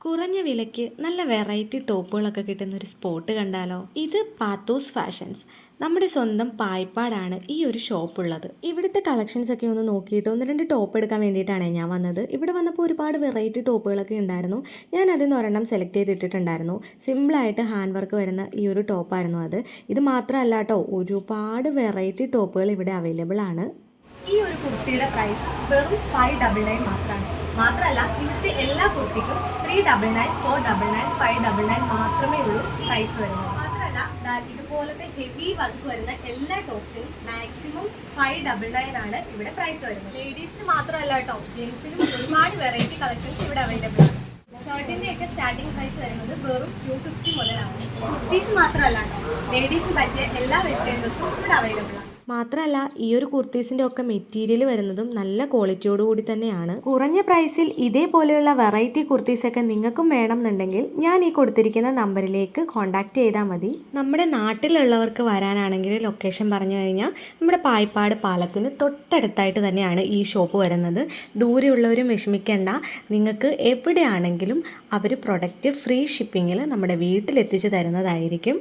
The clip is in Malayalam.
കുറഞ്ഞ വിലയ്ക്ക് നല്ല വെറൈറ്റി ടോപ്പുകളൊക്കെ കിട്ടുന്ന ഒരു സ്പോട്ട് കണ്ടാലോ? ഇത് പാത്തോസ് ഫാഷൻസ് നമ്മുടെ സ്വന്തം പായ്പാടാണ് ഈ ഒരു ഷോപ്പ് ഉള്ളത്. ഇവിടുത്തെ കളക്ഷൻസ് ഒക്കെ ഒന്ന് നോക്കിയിട്ട് ഒന്ന് രണ്ട് ടോപ്പ് എടുക്കാൻ വേണ്ടിയിട്ടാണ് ഞാൻ വന്നത്. ഇവിടെ വന്നപ്പോൾ ഒരുപാട് വെറൈറ്റി ടോപ്പുകളൊക്കെ ഉണ്ടായിരുന്നു. ഞാൻ അതിൽ നിന്ന് ഒരെണ്ണം സെലക്ട് ചെയ്തിട്ടിട്ടുണ്ടായിരുന്നു. സിമ്പിളായിട്ട് ഹാൻഡ് വർക്ക് വരുന്ന ഈ ഒരു ടോപ്പായിരുന്നു അത്. ഇത് മാത്രമല്ല കേട്ടോ ഒരുപാട് വെറൈറ്റി ടോപ്പുകൾ ഇവിടെ അവൈലബിൾ ആണ്. ഈ ഒരു കുർത്തിയുടെ പ്രൈസ് വെറും ഫൈവ് ഡബിൾ നയൻ മാത്രമാണ്. മാത്രമല്ല ഇവിടുത്തെ എല്ലാ കുർത്തിക്കും double nine four double nine five double nine മാത്രമേ ഉള്ളൂ പ്രൈസ് വരുന്നത്. മാത്രമല്ല ഇതുപോലത്തെ ഹെവി വർക്ക് വരുന്ന എല്ലാ ടോപ്സിനും മാക്സിമം ഫൈവ് ഡബിൾ നയൻ ആണ് ഇവിടെ പ്രൈസ് വരുന്നത്. ലേഡീസിന് മാത്രമല്ല കേട്ടോ ജെൻസിനും ഒരുപാട് വെറൈറ്റി കളക്ഷൻസ് ഇവിടെ അവൈലബിൾ ആണ്. ഷർട്ടിന്റെ ഒക്കെ സ്റ്റാർട്ടിംഗ് പ്രൈസ് വരുന്നത് വെറും ടു ഫിഫ്റ്റി മുതലാണ്. കുർത്തീസ് മാത്രമല്ല കേട്ടോ ലേഡീസിന് പറ്റിയ എല്ലാ വെസ്റ്റേൺ ഡ്രസ്സും ഇവിടെ അവൈലബിൾ ആണ്. മാത്രമല്ല ഈ ഒരു കുർത്തീസിന്റെ ഒക്കെ മെറ്റീരിയൽ വരുന്നതും നല്ല ക്വാളിറ്റിയോട് കൂടി തന്നെയാണ്. കുറഞ്ഞ പ്രൈസിൽ ഇതേപോലെയുള്ള വെറൈറ്റി കുർത്തീസൊക്കെ നിങ്ങൾക്കും വേണം എന്നുണ്ടെങ്കിൽ ഞാൻ ഈ കൊടുത്തിരിക്കുന്ന നമ്പറിലേക്ക് കോൺടാക്ട് ചെയ്താൽ മതി. നമ്മുടെ നാട്ടിലുള്ളവർക്ക് വരാനാണെങ്കിൽ ലൊക്കേഷൻ പറഞ്ഞു കഴിഞ്ഞാൽ നമ്മുടെ പായ്പാട് പാലത്തിന് തൊട്ടടുത്തായിട്ട് തന്നെയാണ് ഈ ഷോപ്പ് വരുന്നത്. ദൂരെയുള്ളവരും വിഷമിക്കേണ്ട. നിങ്ങൾക്ക് എവിടെയാണെങ്കിലും അവർ പ്രൊഡക്റ്റ് ഫ്രീ ഷിപ്പിങ്ങിൽ നമ്മുടെ വീട്ടിലെത്തിച്ച് തരുന്നതായിരിക്കും.